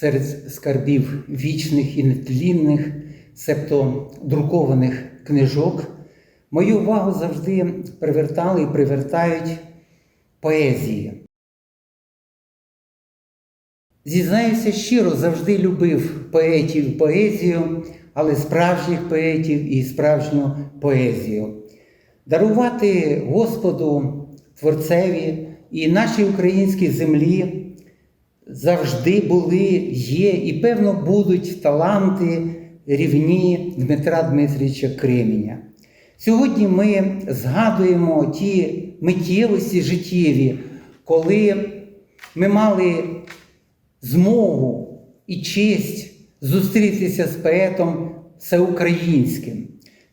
серед скарбів вічних і нетлінних, себто друкованих книжок, мою увагу завжди привертали і привертають поезії. Зізнаюся щиро, завжди любив поетів поезію, але справжніх поетів і справжню поезію. Дарувати Господу, Творцеві і нашій українській землі завжди були, є і, певно, будуть таланти рівні Дмитра Дмитрича Кременя. Сьогодні ми згадуємо ті миттєвості життєві, коли ми мали змогу і честь зустрітися з поетом всеукраїнським,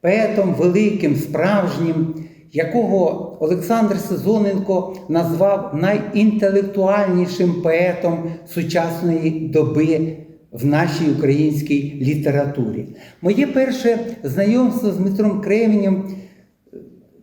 поетом великим, справжнім, якого Олександр Сезоненко назвав найінтелектуальнішим поетом сучасної доби в нашій українській літературі. Моє перше знайомство з Дмитром Кременем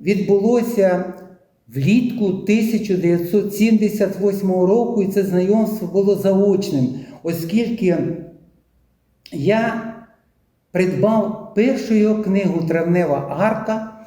відбулося влітку 1978 року, і це знайомство було заочним, оскільки я придбав першу його книгу Травнева арка,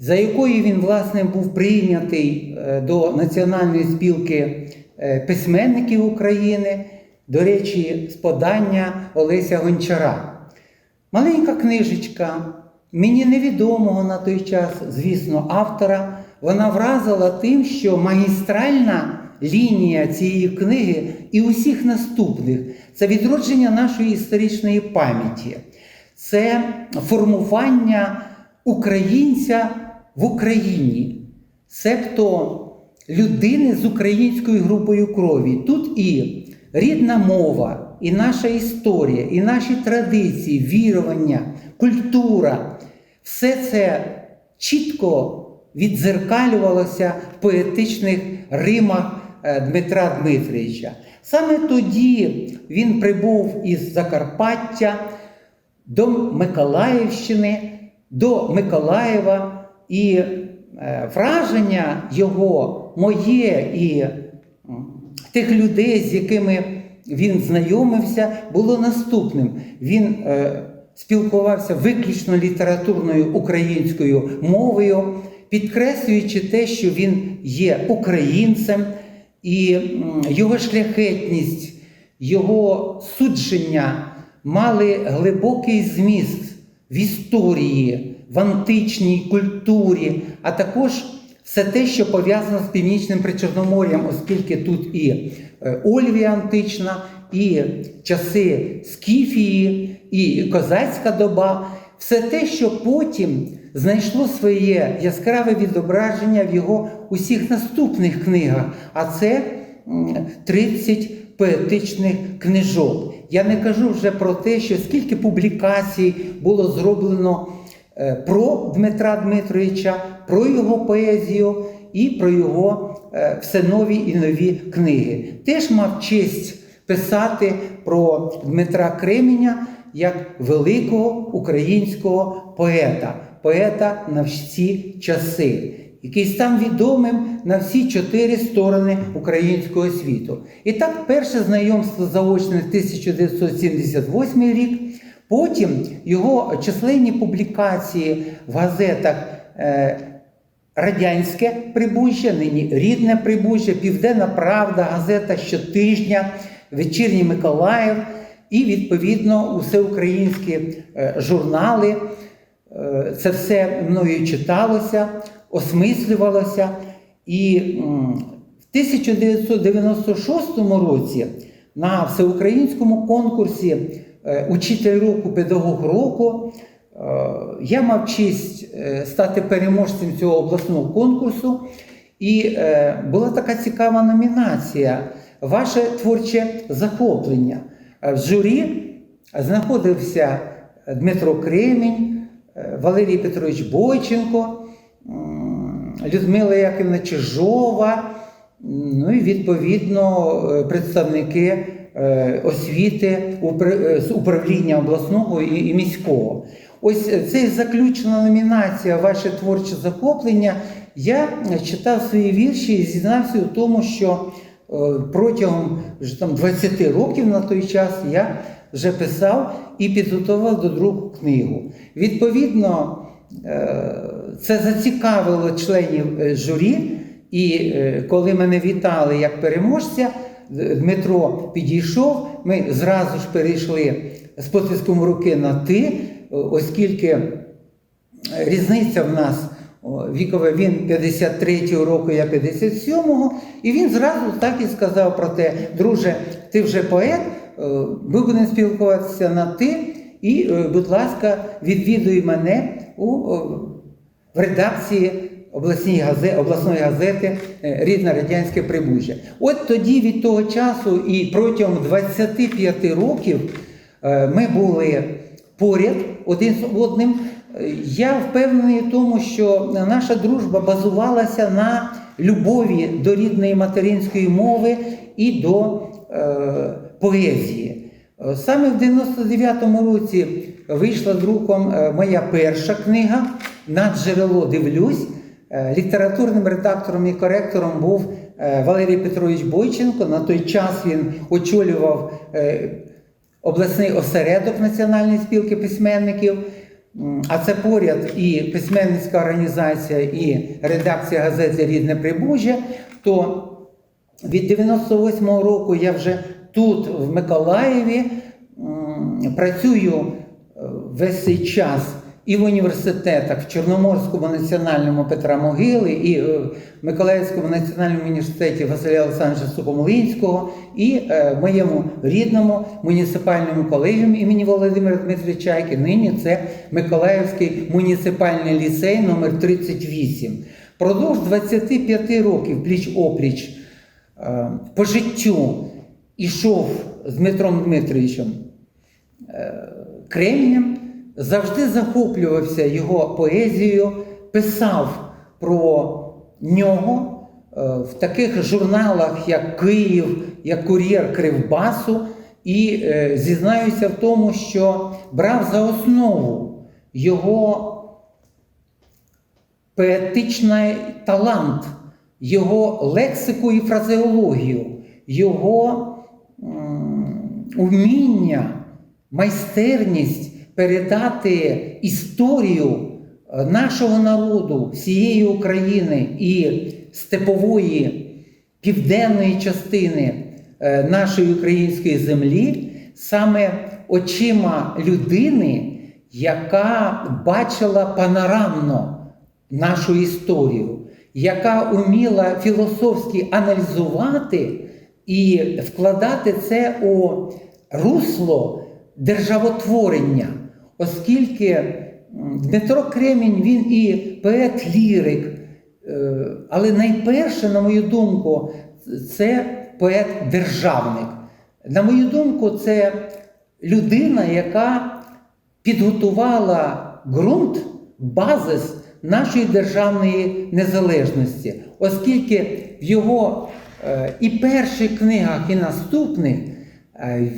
за якою він, власне, був прийнятий е, до Національної спілки е, письменників України, до речі, з подання Олеся Гончара. Маленька книжечка, мені невідомого на той час, звісно, автора, вона вразила тим, що магістральна лінія цієї книги і усіх наступних це відродження нашої історичної пам'яті, це формування українця в Україні, себто людини з українською групою крові. Тут і рідна мова, і наша історія, і наші традиції, вірування, культура все це чітко відзеркалювалося в поетичних римах е, Дмитра Дмитровича. Саме тоді він прибув із Закарпаття до Миколаївщини, до Миколаєва, і е, враження його, моє і тих людей, з якими він знайомився, було наступним. Він е, спілкувався виключно літературною українською мовою, підкреслюючи те, що він є українцем, і його шляхетність, його судження мали глибокий зміст в історії, в античній культурі, а також все те, що пов'язано з північним причорномор'ям, оскільки тут і е, Ольвія антична, і часи Скіфії, і козацька доба, все те, що потім знайшло своє яскраве відображення в його усіх наступних книгах, а це 30 поетичних книжок. Я не кажу вже про те, що скільки публікацій було зроблено про Дмитра Дмитровича, про його поезію і про його е, все нові і нові книги. Теж мав честь писати про Дмитра Кременя як великого українського поета, поета на всі часи. Який став відомим на всі чотири сторони українського світу. І так, перше знайомство заочне 1978 рік, потім його численні публікації в газетах е, Радянське Прибужжя, нині Рідне Прибужжя, Південна Правда, газета щотижня, Вечірній Миколаїв і, відповідно, усеукраїнські е, журнали. Е, це все мною читалося, осмислювалося. І в 1996 році на всеукраїнському конкурсі Учитель року, педагог року я мав честь стати переможцем цього обласного конкурсу. І була така цікава номінація Ваше творче захоплення. В журі знаходився Дмитро Кремінь, Валерій Петрович Бойченко, Людмила Яківна Чижова, ну і відповідно представники освіти з управління обласного і міського. Ось цей заключена номінація Ваше творче захоплення. Я читав свої вірші і зізнався у тому, що протягом вже там 20 років на той час я вже писав і підготував до друку книгу. Відповідно, е, це зацікавило членів е, журі, і е, коли мене вітали як переможця, Дмитро підійшов, ми зразу ж перейшли з потиском руки на ти, оскільки різниця в нас вікова, він 53-го року, я 57-го, і він зразу так і сказав про те, друже, ти вже поет, е, ми будемо спілкуватися на ти, і, е, будь ласка, відвідуй мене у, в редакції обласній газети, обласної газети е, Рідне Радянське Прибужжя. От тоді від того часу і протягом 25 років е, ми були поряд один з одним. Я впевнений в тому, що наша дружба базувалася на любові до рідної материнської мови і до е, поезії. Саме в 99-му році вийшла друком е, моя перша книга на джерело дивлюсь. Е, Літературним редактором і коректором був е, Валерій Петрович Бойченко. На той час він очолював е, обласний осередок Національної спілки письменників. А це поряд і письменницька організація, і редакція газети Рідне Прибужжя. То від 98-го року я вже тут, в Миколаєві, працюю весь цей час і в університетах, в Чорноморському національному Петра Могили, і е, в Миколаївському національному університеті Василя Олександровича Сухомлинського, і е, в моєму рідному муніципальному колегіумі імені Володимира Дмитровича Чайки. Нині це Миколаївський муніципальний ліцей номер 38. Продовж 25 років пліч-опліч е, по життю ішов з Дмитром Дмитровичем Кремнем, завжди захоплювався його поезією, писав про нього е, в таких журналах, як Київ, як Кур'єр Кривбасу, і е, зізнаюся в тому, що брав за основу його поетичний талант, його лексику і фразеологію, його уміння, майстерність передати історію е, нашого народу, всієї України і степової південної частини е, нашої української землі саме очима людини, яка бачила панорамно нашу історію, яка вміла філософськи аналізувати і вкладати це у русло державотворення, оскільки Дмитро Кремінь він і поет-лірик, е, але найперше, на мою думку, це поет-державник. На мою думку, це людина, яка підготувала ґрунт, базис нашої державної незалежності, оскільки в його е, і перших книгах, і наступних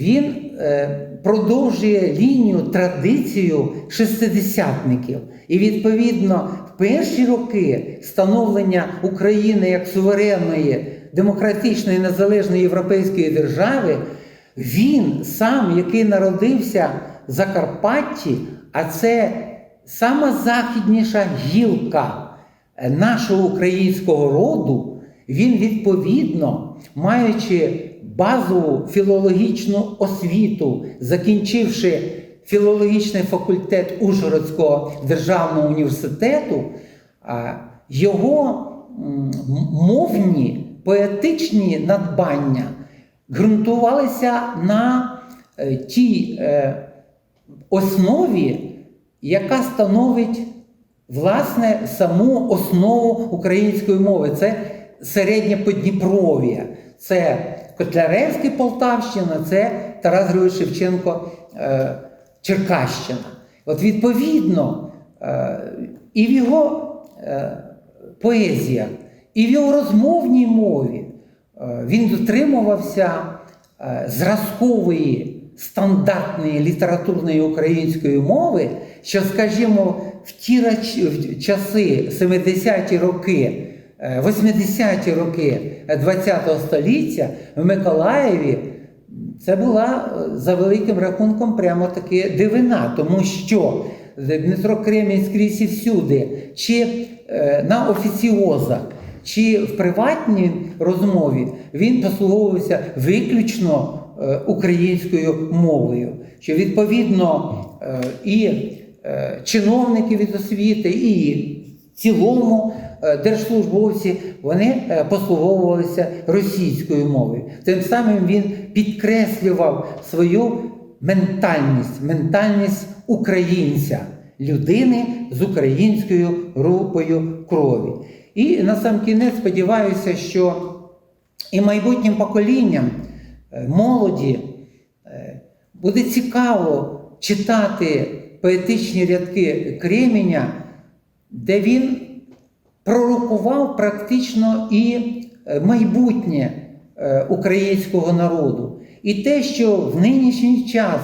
він е, продовжує лінію, традицію шестидесятників. І відповідно в перші роки становлення України як суверенної, демократичної, незалежної європейської держави, він сам, який народився в Закарпатті, а це сама західніша гілка е, нашого українського роду, він відповідно, маючи базову філологічну освіту, закінчивши філологічний факультет Ужгородського державного університету, його мовні поетичні надбання ґрунтувалися на е, тій е, основі, яка становить власне саму основу української мови. Це середнє Подніпров'я, це Котляревський Полтавщина, це Тарас Григорович Шевченко е, Черкащина. От відповідно, е, і в його е, поезіях, і в його розмовній мові він дотримувався зразкової стандартної літературної української мови, що, скажімо, в ті часи 70-ті роки 80-ті роки ХХ століття в Миколаєві це була е, за великим рахунком прямо таки дивина, тому що Дмитро Кремінь скрізь і всюди, чи е, на офіціозах, чи в приватній розмові він послуговувався виключно е, українською мовою, що відповідно е, і е, чиновники від освіти, і цілому е, держслужбовці вони е, послуговувалися російською мовою. Тим самим він підкреслював свою ментальність, ментальність українця, людини з українською групою крові. І на сам кінець сподіваюся, що і майбутнім поколінням е, молоді буде цікаво читати поетичні рядки Креміня, де він пророкував практично і е, майбутнє е, українського народу. І те, що в нинішній час,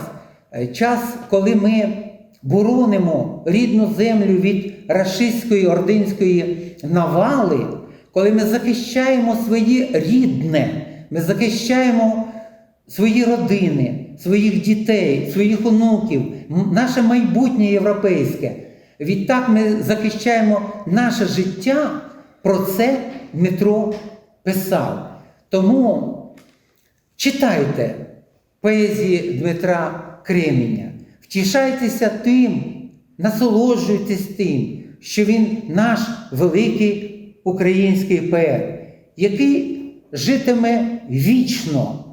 е, час, коли ми боронимо рідну землю від рашистської ординської навали, коли ми захищаємо своє рідне, ми захищаємо свої родини, своїх дітей, своїх онуків, наше майбутнє європейське. Відтак ми захищаємо наше життя. Про це Дмитро писав. Тому читайте поезії Дмитра Креміня, втішайтеся тим, насолоджуйтесь тим, що він наш великий український поет, який житиме вічно,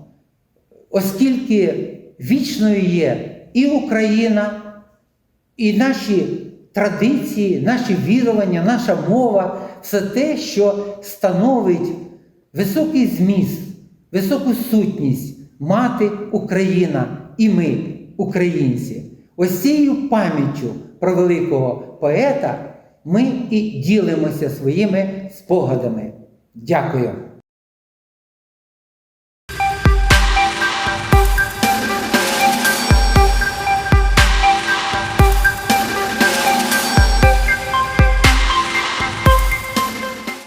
оскільки вічною є і Україна, і наші традиції, наші вірування, наша мова все те, що становить високий зміст, високу сутність мати Україна і ми, українці. Ось цією пам'яттю про великого поета ми і ділимося своїми спогадами. Дякую.